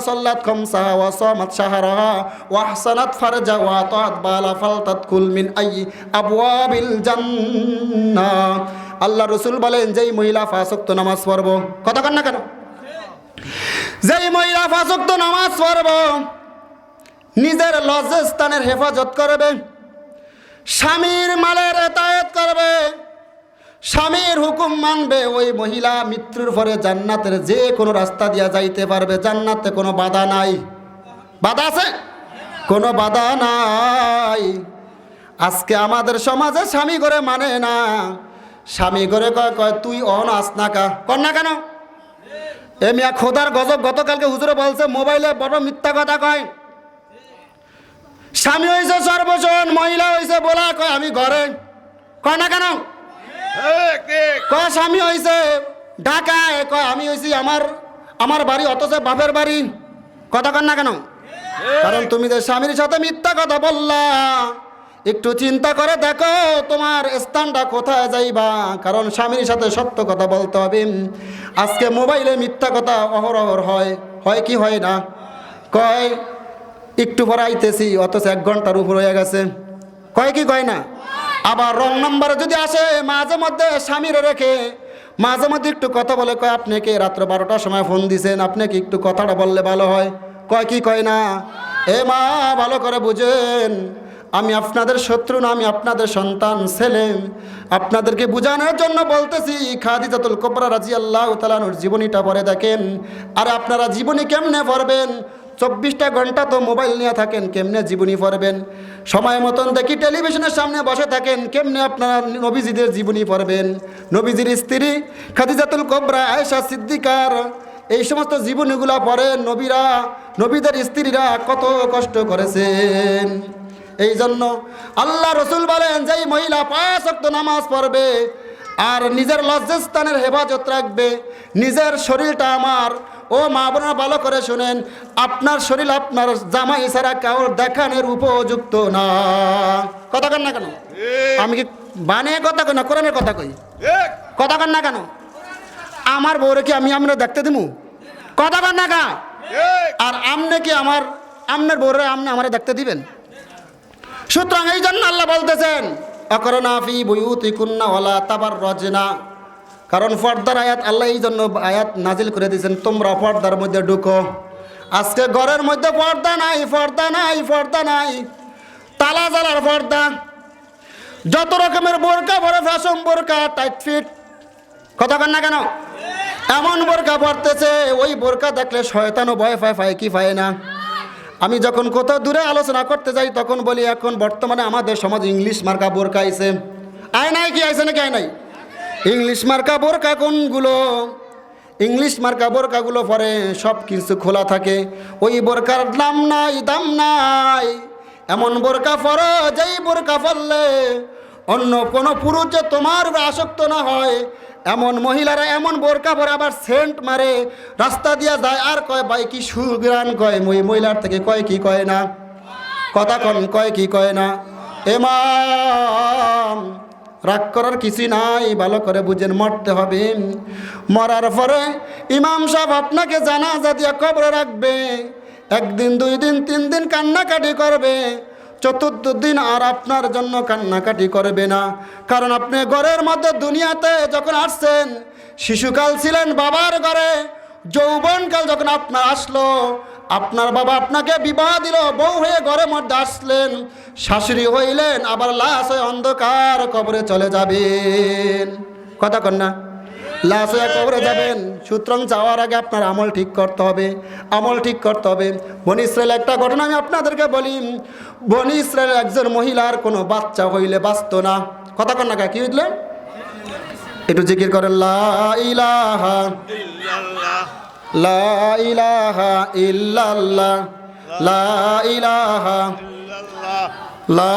صلت خمسها وصامت شهرها واحسنت فرجها واطاعت بالا فلتدخل من اي ابواب الجنه আল্লাহ রসুল বলেন যেই মহিলা ফাঁসক্ত নামাজ পড়ব কথা কন না কেন যেই মহিলা ফাঁসক্ত নামাজ পড়ব নিজের লজ্জাস্থানের হেফাজত করবে স্বামীর মালের এতায়ত করবে স্বামীর হুকুম মানবে, ওই মহিলা মৃত্যুর পরে জান্নাতের যে কোনো রাস্তা দিয়া যাইতে পারবে। জান্নাতে কোনো বাধা নাই। বাধা আছে? কোনো বাধা নাই। আজকে আমাদের সমাজে স্বামী করে মানে না। স্বামী করে কয় কয়, তুই অন আস না কা। কর না কেন? এ মিয়া খোদার গজব গতকালকে হুজুরে বলছে, মোবাইলে বড় মিথ্যা কথা কয়। স্বামী হয়েছে সর্বজন, মহিলা হয়েছে বলা কয়, আমি ঘরে। কয় না কেন? কয় স্বামী হয়েছে ঢাকায় কয় আমি হয়েছি আমার আমার বাড়ি অথচ বাপের বাড়ি। কথা কন না কেন? কারণ তুমি যে স্বামীর সাথে মিথ্যা কথা বললা একটু চিন্তা করে দেখো তোমার স্থানটা কোথায় যাইবা। কারণ স্বামীর সাথে সত্য কথা বলতে হবে। আজকে মোবাইলে মিথ্যা কথা অহরহর হয় হয় কি হয় না? কয় একটু পরে আইতেছি অথচ এক ঘণ্টার উপর হয়ে গেছে। কয় কি কয় না? আবার রং নম্বরে যদি আসে, মাঝে মধ্যে স্বামীরে রেখে মাঝে মধ্যে একটু কথা বলে, কয় আপনাকে রাত্র বারোটার সময় ফোন দিছেন আপনাকে একটু কথাটা বললে ভালো হয়? কয়, কি কয় না? এ মা, ভালো করে বুঝেন, আমি আপনাদের শত্রু না, আমি আপনাদের সন্তান, ছেলে। আপনাদেরকে বোঝানোর জন্য বলতেছি, খাদিজাতুল কোবরা রাজি আল্লাহ তালানুর জীবনীটা পরে দেখেন। আর আপনারা জীবনী কেমনে পড়বেন? চব্বিশটা ঘণ্টা তো মোবাইল নিয়ে থাকেন, কেমনে জীবনী পড়বেন? সময় মতন দেখি টেলিভিশনের সামনে বসে থাকেন, কেমনে আপনারা নবীজিদের জীবনী পড়বেন? নবীজির স্ত্রী খাদিজাতুল কোবরা, আয়েশা সিদ্দিকার, এই সমস্ত জীবনীগুলা পড়ে নবীরা, নবীদের স্ত্রীরা কত কষ্ট করেছেন। এই জন্য আল্লাহ রসুল বলেন, যেই মহিলা পাঁচ নামাজ পড়বে আর নিজের লজ্জাস্থানের হেফাজত রাখবে। নিজের শরীরটা আমার। ও মা বোনেরা ভালো করে শোনেন আপনার শরীর আপনার জামা ছাড়া কাউর দেখানোর উপযুক্ত না। কথা কন না কেন? আমি কি বানিয়ে কথা কই না কোরআনের কথা কই? কথা কন না কেন? আমার বউরে কি আমি আমরা দেখতে দিমু? কথা কন না কা? আর আমনে কি আমার আমনের বউরে আমনে আমারে দেখতে দিবেন? সুতরাং এই জন্য আল্লাহ বলতেছেন অকরণা ফি বুয়ুতি কুন্না ওলা তাবার রজনা কারণ পর্দার আয়াত আল্লাহ এই জন্য আয়াত নাজিল করে দিয়েছেন, তোমরা পর্দার মধ্যে ঢুকো। আজকে ঘরের মধ্যে পর্দা নাই পর্দা নাই পর্দা নাই। তালা জ্বালার পর্দা। যত রকমের বোরকা পরে ফ্যাশন বোরকা টাইট ফিট কথা কন না কেন? এমন বোরকা পড়তেছে ওই বোরকা দেখলে শয়তানও ভয় পায় পায় কি পায় না? আমি যখন কোথাও দূরে আলোচনা করতে যাই, তখন বলি, এখন বর্তমানে আমাদের সমাজ ইংলিশ মার্কা বোরকা আইসে আয় নাই কি আইসে নাকি আয় নাই? ইংলিশ মার্কা বোরকা কোনগুলো? ইংলিশ মার্কা বোরকাগুলো পরে সব কিছু খোলা থাকে। ওই বোরকার দাম নাই দাম নাই। এমন বোরকা পরো, যেই বোরকা পরলে অন্য কোনো পুরুষ যে তোমার আসক্ত না হয়, এমন মহিলারা এমন বোরকা পরে আবার সেন্ট মারে, রাস্তা দিয়া যায় আর কয় বাই কি সুগ্রান কয়, মই মহিলার থেকে কয় কি কয় না? কথা কন, কয় কি কয় না? এমাম, রাগ করার কিছুই নাই, ভালো করে বুঝেন, মরতে হবে। মরার পরে ইমাম সাহেব আপনাকে জানাজা দিয়া কবরে রাখবে, একদিন, দুই দিন, তিন দিন কান্নাকাটি করবে। চতুর্থ দিন আর আপনার জন্য কান্নাকাটি করবে না। কারণ আপনি ঘরের মধ্যে দুনিয়াতে যখন আসছেন, শিশুকাল ছিলেন বাবার ঘরে, যৌবনকাল যখন আপনার আসলো, আপনার বাবা আপনাকে বিবাহ দিল, বউ হয়ে ঘরের মধ্যে আসলেন, শাশুড়ি হইলেন, আবার লাশ হয়ে অন্ধকার কবরে চলে যাবেন। কথা কন লাশ কবরে যাবেন। সুতরাং যাওয়ার আগে আপনার আমল ঠিক করতে হবে আমল ঠিক করতে হবে। বনি ইসরায়েল একটা ঘটনা আমি আপনাদেরকে বলি। বনি ইসরায়েল একজন মহিলার কোনো বাচ্চা হইলে বাঁচত না। কথা কন না কা, হইলে? একটু জিকির করেন লা ইলাহা লা ইলাহা ইল্লাল্লাহ লা ইলাহা লা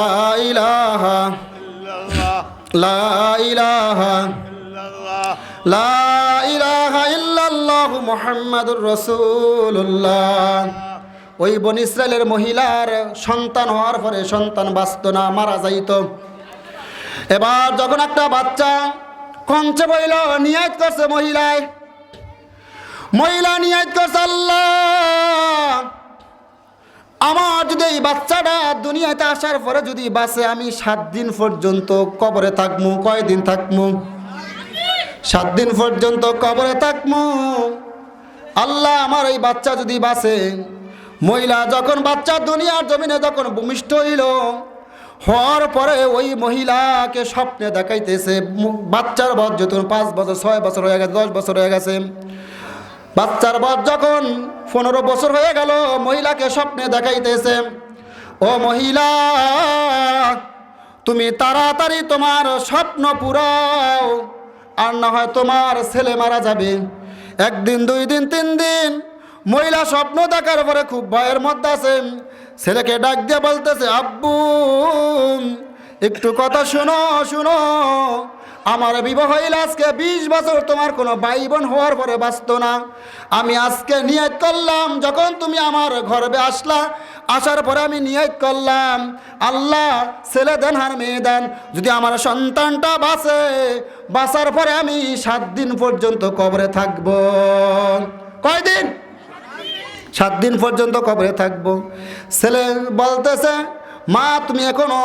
ইলাহা লা ইলাহা ইল্লাল্লাহু মুহাম্মাদুর ওই বন ইসরায়েলের মহিলার সন্তান হওয়ার পরে সন্তান বাঁচত না, মারা যাইত। এবার যখন একটা বাচ্চা কঞ্চে বইল, নিয়াত করছে মহিলায়। মহিলা নিয়ত করছে, আল্লাহ, আমার যদি এই বাচ্চাটা দুনিয়াতে আসার পরে যদি বাসে আমি সাত দিন পর্যন্ত কবরে থাকব কয়দিন থাকব সাত দিন পর্যন্ত কবরে থাকব আল্লাহ আমার এই বাচ্চা যদি বাসে মহিলা যখন বাচ্চা দুনিয়ার জমিনে যখন ভূমিষ্ঠ হইল, হওয়ার পরে ওই মহিলাকে স্বপ্নে দেখাইতেছে বাচ্চার বয়স যখন পাঁচ বছর, ছয় বছর হয়ে গেছে, দশ বছর হয়ে গেছে। বাচ্চার বয়স যখন পনেরো বছর হয়ে গেল, মহিলাকে স্বপ্নে দেখাইতেছে, ও মহিলা, তুমি তাড়াতাড়ি তোমার স্বপ্ন পুরাও আর না হয় তোমার ছেলে মারা যাবে। একদিন, দুই দিন, তিন দিন মহিলা স্বপ্ন দেখার পরে খুব ভয়ের মধ্যে আছে। ছেলেকে ডাক দিয়ে বলতেছে, আব্বু, একটু কথা শুনো শুনো। আমার বিবাহ হইলে আজকে বিশ বছর, তোমার কোনো ভাই বোন হওয়ার পরে বাঁচত না। আমি আজকে নিয়ত করলাম, যখন তুমি আমার গর্বে আসলা, আসার পরে আমি নিয়ত করলাম, আল্লাহ ছেলে দেন, আর মেয়ে দেন, যদি আমার সন্তানটা বাঁচে, বাঁচার পরে আমি সাত দিন পর্যন্ত কবরে থাকব। কয়দিন? সাত দিন পর্যন্ত কবরে থাকব। ছেলে বলতেছে, মা, তুমি এখনও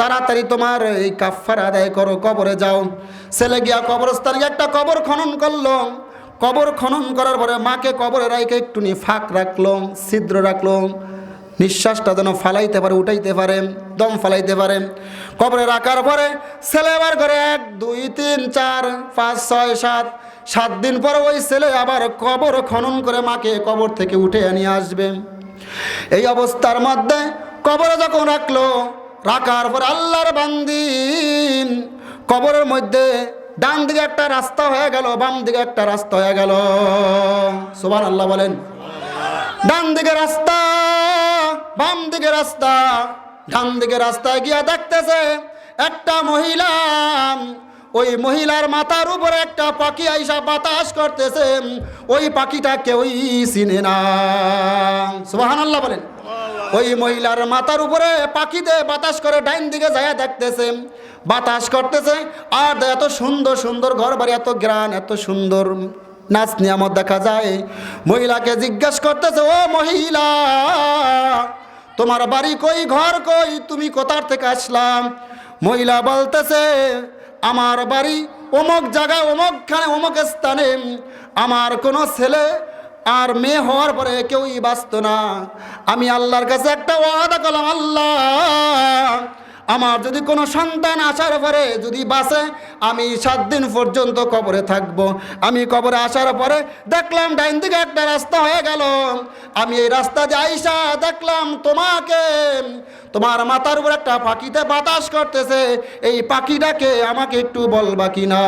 তাড়াতাড়ি তোমার এই কাফার আদায় করো, কবরে যাও। ছেলে গিয়া কবরস্থানে একটা কবর খনন করল। কবর খনন করার পরে মাকে কবরে রাইকে একটু নি ফাঁক রাখল, ছিদ্র রাখল। নিঃশ্বাসটা যেন ফালাইতে পারে, উঠাইতে পারে, দম ফালাইতে পারে। কবরে রাখার পরে ছেলে আবার করে এক, দুই, তিন, চার, পাঁচ, ছয়, সাত সাত দিন পরে ওই ছেলে আবার কবর খনন করে মাকে কবর থেকে উঠে নিয়ে আসবে। এই অবস্থার মধ্যে কবরে যখন রাখল রাখার পর আল্লাহর বান্দি কবরের মধ্যে ডান দিকে একটা রাস্তা হয়ে গেল, বাম দিকে একটা রাস্তা হয়ে গেল। সুবান আল্লাহ বলেন। ডান দিকে রাস্তা, বাম দিকে রাস্তা, ডান দিকে রাস্তায় গিয়া দেখতেছে একটা মহিলা, ওই মহিলার মাথার উপরে একটা পাখি আইসা বাতাস করতেছে, ওই পাখিটা কেউই চিনে না। সুবাহান আল্লাহ বলেন। ওই মহিলার মাথার উপরে পাখিতে বাতাস করে ডাইন দিকে যায় দেখতেছে। বাতাস করতেছে। আর এত সুন্দর সুন্দর ঘর বাড়ি এত গ্রান, এত সুন্দর নাচ নিয়ামত দেখা যায়। মহিলাকে জিজ্ঞেস করতেছে, ও মহিলা, তোমার বাড়ি কই, ঘর কই, তুমি কোথার থেকে আসলাম? মহিলা বলতেছে, আমার বাড়ি অমুক জায়গায়, অমুকখানে, অমুক স্থানে। আমার কোনো ছেলে আর মেয়ে হওয়ার পরে কেউই বাঁচত না। আমি আল্লাহর কাছে একটা ওয়াদা করলাম, আল্লাহ, আমার যদি কোনো সন্তান আসার পরে যদি বাসে আমি সাত দিন পর্যন্ত কবরে থাকব। আমি কবরে আসার পরে দেখলাম ডাইন দিকে একটা রাস্তা হয়ে গেল। আমি এই রাস্তা দিয়ে আইসা দেখলাম তোমাকে, তোমার মাথার উপর একটা পাখিতে বাতাস করতেছে। এই পাখিটাকে আমাকে একটু বলবা কিনা?